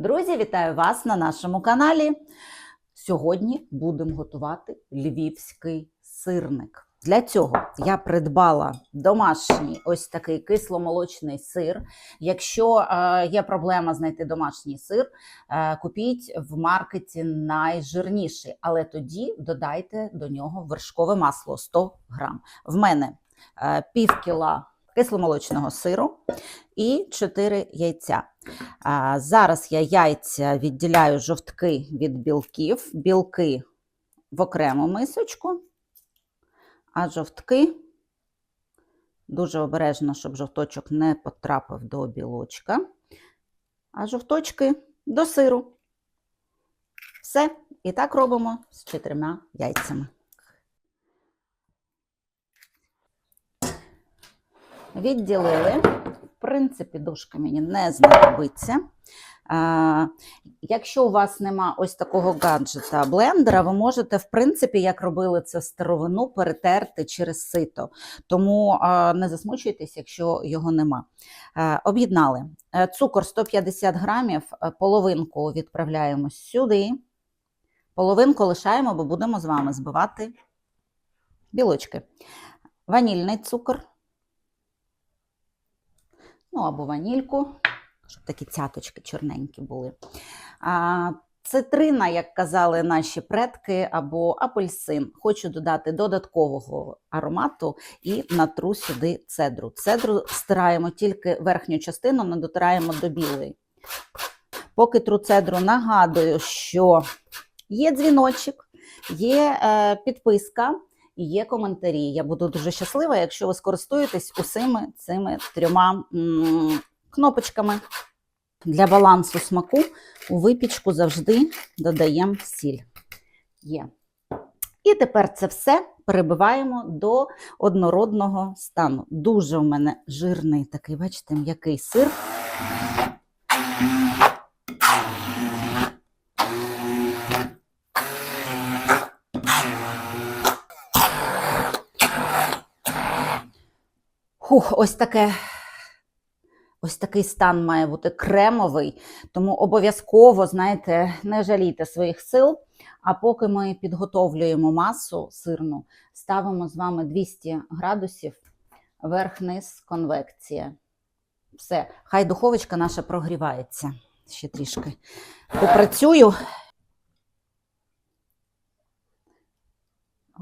Друзі, вітаю вас на нашому каналі. Сьогодні будемо готувати львівський сирник. Для цього я придбала домашній ось такий кисломолочний сир. Якщо е, є проблема знайти домашній сир, е, купіть в маркеті найжирніший, але тоді додайте до нього вершкове масло 100 грам. В мене е, пів кіла кисломолочного сиру і 4 яйця. Зараз я яйця відділяю жовтки від білків, білки в окрему мисочку, а жовтки дуже обережно, щоб жовточок не потрапив до білочка, а жовточки до сиру. Все. І так робимо з чотирма яйцями. Відділили. Принципі, дужка мені не знадобиться. Якщо у вас нема ось такого гаджета блендера, ви можете, в принципі, як робили це старовину, перетерти через сито. Тому не засмучуйтесь, якщо його нема. Об'єднали. Е, Цукор 150 грамів, е, половинку відправляємо сюди. Половинку лишаємо, бо будемо з вами збивати білочки. Ванільний цукор ну або ванільку, щоб такі цяточки чорненькі були. А, Цитрина, як казали наші предки, або апельсин. Хочу додати додаткового аромату і натру сюди цедру. Цедру стираємо тільки верхню частину, не дотираємо до білої. Поки тру цедру, нагадую, що є дзвіночок, є е, підписка і є коментарі. Я буду дуже щаслива, якщо ви скористуєтесь усіми цими трьома кнопочками. Для балансу смаку у випічку завжди додаємо сіль. Є. І тепер це все перебиваємо до однородного стану. Дуже у мене жирний такий, бачите, м'який сир. Хух, ось таке. Ось такий стан має бути кремовий, тому обов'язково, знаєте, не жалійте своїх сил. А поки ми підготовлюємо масу сирну, ставимо з вами 200 градусів верх-низ конвекція. Все, хай духовочка наша прогрівається. Ще трішки попрацюю.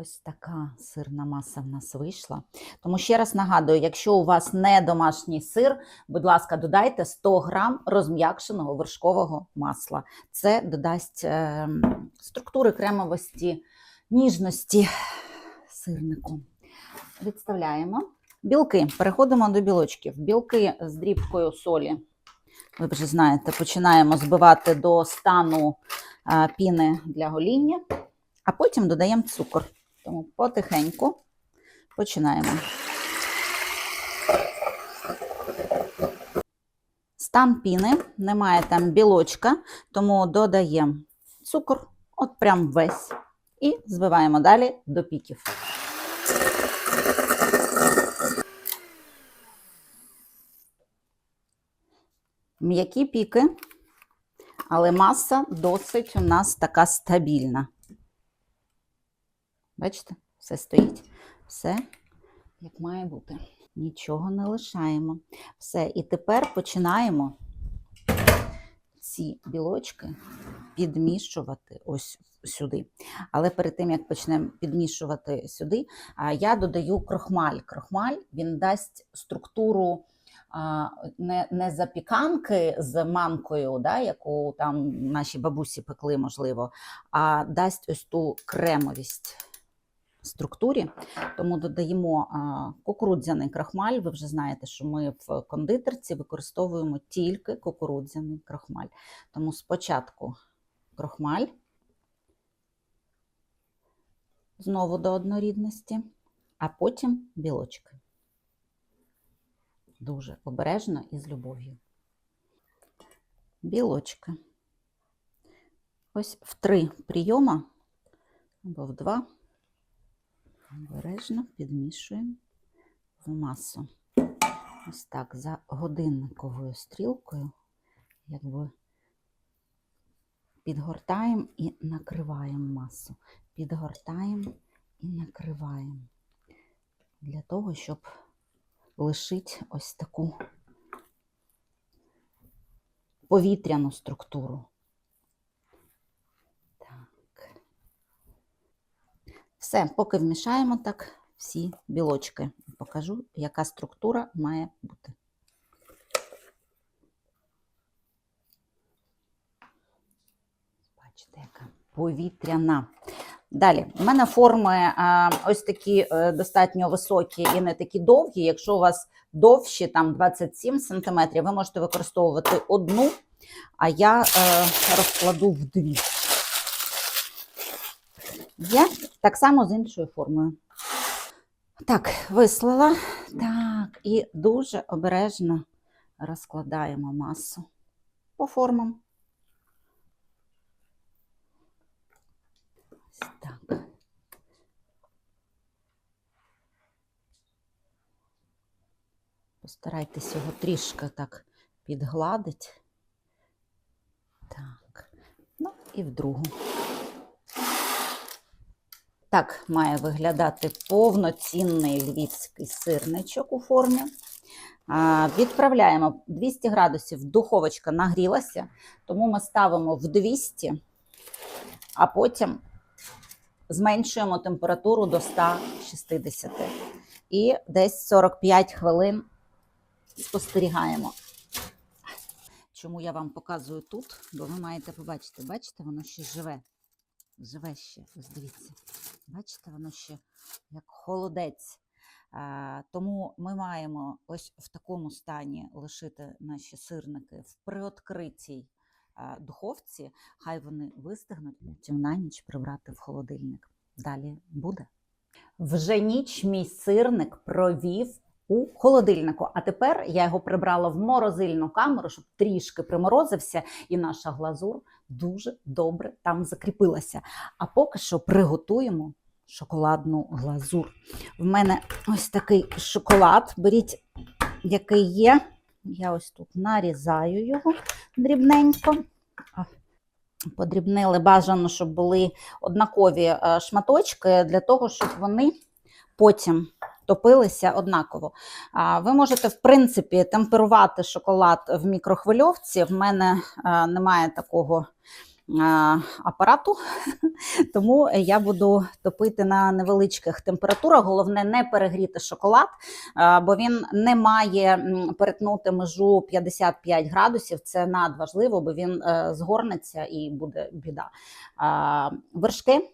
Ось така сирна маса в нас вийшла. Тому ще раз нагадую, якщо у вас не домашній сир, будь ласка, додайте 100 грам розм'якшеного вершкового масла. Це додасть е, структури кремовості, ніжності сирнику. Відставляємо. Білки. Переходимо до білочків. Білки з дрібкою солі. Ви вже знаєте, починаємо збивати до стану е, піни для гоління, а потім додаємо цукор. Тому потихеньку починаємо. Стан піни, немає там білочка, тому додаємо цукор, от прям весь, і збиваємо далі до піків. М'які піки, але маса досить у нас така стабільна. Бачите, все стоїть, все як має бути. Нічого не лишаємо. Все, і тепер починаємо ці білочки підмішувати ось сюди. Але перед тим, як почнемо підмішувати сюди, я додаю крохмаль. Крохмаль він дасть структуру не не запіканки з манкою, да, яку там наші бабусі пекли, можливо, а дасть ось ту кремовість структурі, тому додаємо кукурудзяний крахмаль. Ви вже знаєте, що ми в кондитерці використовуємо тільки кукурудзяний крахмаль. Тому спочатку крахмаль, знову до однорідності, а потім білочки. Дуже обережно і з любов'ю. Білочки. Ось в три прийома або в два. Обережно підмішуємо в масу. Ось так, за годинниковою стрілкою, якби підгортаємо і накриваємо масу. Підгортаємо і накриваємо. Для того, щоб лишити ось таку повітряну структуру. Так. Все, поки вмішаємо так всі білочки. Покажу, яка структура має бути. Бачите, яка повітряна. Далі, в мене форми а, ось такі е, достатньо високі і не такі довгі. Якщо у вас довші, там 27 см, ви можете використовувати одну, а я е, розкладу в дві. Є так само з іншою формою. Так, вислала. Так, і дуже обережно розкладаємо масу по формам. Так. Постарайтесь його трішки так підгладити. Так, ну і в другу. Так має виглядати повноцінний львівський сирничок у формі. Відправляємо 200 градусів, духовочка нагрілася, тому ми ставимо в 200, а потім зменшуємо температуру до 160. І десь 45 хвилин спостерігаємо. Чому я вам показую тут? Бо ви маєте побачити, бачите, воно ще живе. Живе ще, ось дивіться. Бачите, воно ще як холодець. А, тому ми маємо ось в такому стані лишити наші сирники в приоткритій а, духовці. Хай вони вистигнуть, потім на ніч прибрати в холодильник. Далі буде. Вже ніч мій сирник провів у холодильнику. А тепер я його прибрала в морозильну камеру, щоб трішки приморозився, і наша глазур дуже добре там закріпилася. А поки що приготуємо шоколадну глазур. В мене ось такий шоколад. Беріть, який є. Я ось тут нарізаю його дрібненько. Подрібнили бажано, щоб були однакові е, шматочки, для того, щоб вони потім топилися однаково. Ви можете, в принципі, темперувати шоколад в мікрохвильовці. В мене е, немає такого е, апарату, тому я буду топити на невеличких температурах. Головне не перегріти шоколад, е, бо він не має перетнути межу 55 градусів. Це надважливо, бо він згорнеться і буде біда. Вершки.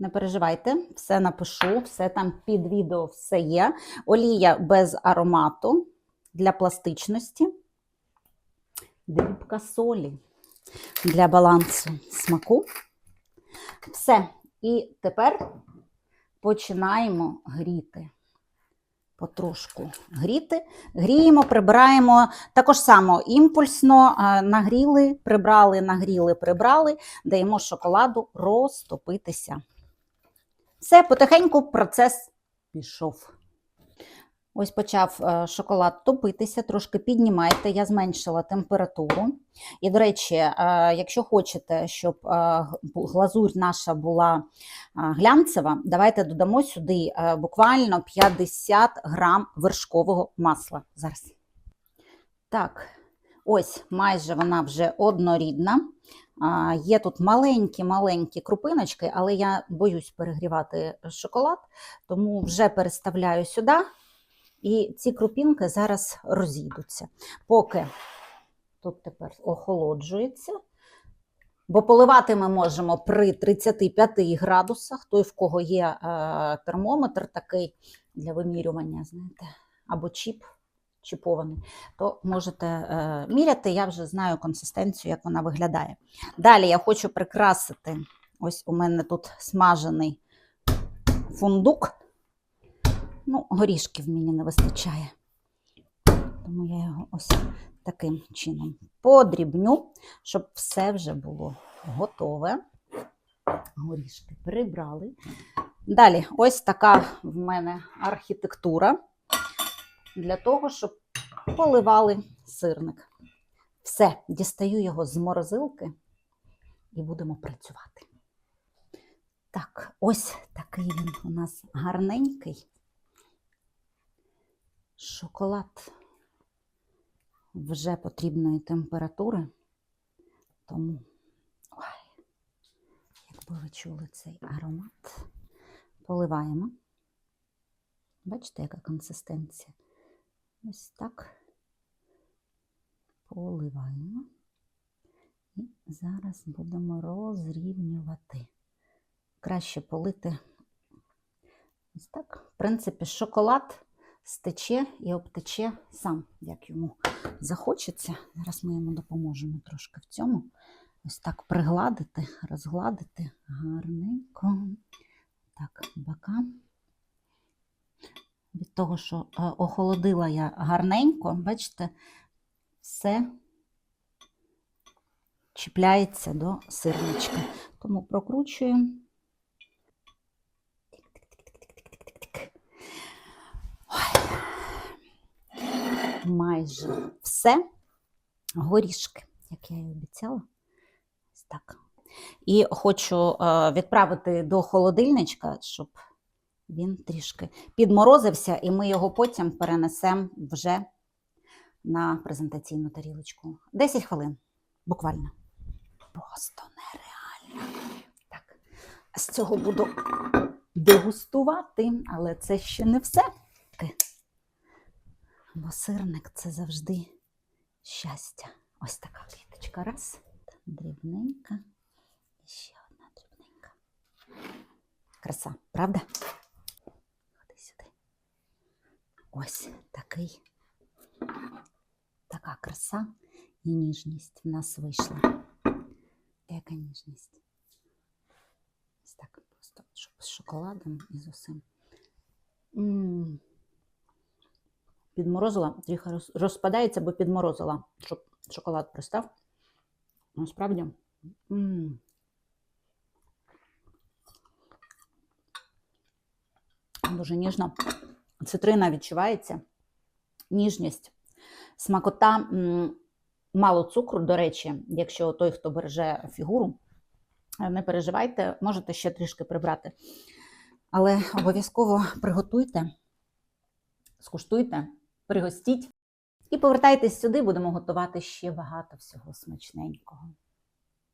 Не переживайте, все напишу, все там під відео все є. Олія без аромату для пластичності, дрібка солі для балансу смаку. Все. І тепер починаємо гріти. Потрошку гріти. Гріємо, прибираємо також само імпульсно нагріли, прибрали, нагріли, прибрали, даємо шоколаду розтопитися. Все, потихеньку процес пішов. Ось почав е, шоколад топитися, трошки піднімайте, я зменшила температуру. І, до речі, е, якщо хочете, щоб е, глазурь наша була глянцева, давайте додамо сюди буквально 50 грам вершкового масла. Зараз. Так, ось майже вона вже однорідна. Є тут маленькі-маленькі крупиночки, але я боюсь перегрівати шоколад, тому вже переставляю сюди. І ці крупінки зараз розійдуться. Поки тут тепер охолоджується. Бо поливати ми можемо при 35 градусах. Той, в кого є е, термометр такий для вимірювання, знаєте, або чіп чіпований, то можете е, міряти. Я вже знаю консистенцію, як вона виглядає. Далі я хочу прикрасити. Ось у мене тут смажений фундук. Ну, горішків мені не вистачає. Тому я його ось таким чином подрібню, щоб все вже було готове. Горішки прибрали. Далі, ось така в мене архітектура для того, щоб поливали сирник. Все, дістаю його з морозилки і будемо працювати. Так, ось такий він у нас гарненький. Шоколад вже потрібної температури. Тому, ой, якби ви чули цей аромат, поливаємо. Бачите, яка консистенція? Ось так. Поливаємо. І зараз будемо розрівнювати. Краще полити ось так. В принципі, шоколад стече і обтече сам, як йому захочеться. Зараз ми йому допоможемо трошки в цьому. Ось так пригладити, розгладити гарненько. Так, бока. Від того, що е, охолодила я гарненько, бачите, все чіпляється до сирничка. Тому прокручуємо. Майже все. Горішки, як я і обіцяла. Ось так. І хочу е, відправити до холодильничка, щоб він трішки підморозився, і ми його потім перенесемо вже на презентаційну тарілочку. 10 хвилин, буквально. Просто нереально. Так, з цього буду дегустувати, але це ще не все. Бо сирник це завжди щастя. Ось така квіточка. Раз, дрібненька. І ще одна дрібненька. Краса, правда? Ось такий, така краса і ніжність в нас вийшла. Яка ніжність? Ось так просто, з шоколадом і з усім. М. Підморозила, трохи розпадається, бо підморозила, щоб шоколад пристав. Насправді. м. Дуже ніжно. Цитрина відчувається, ніжність, смакота, мало цукру, до речі, якщо той, хто береже фігуру, е, не переживайте, можете ще трішки прибрати. Але обов'язково приготуйте, скуштуйте, пригостіть і повертайтесь сюди, будемо готувати ще багато всього смачненького.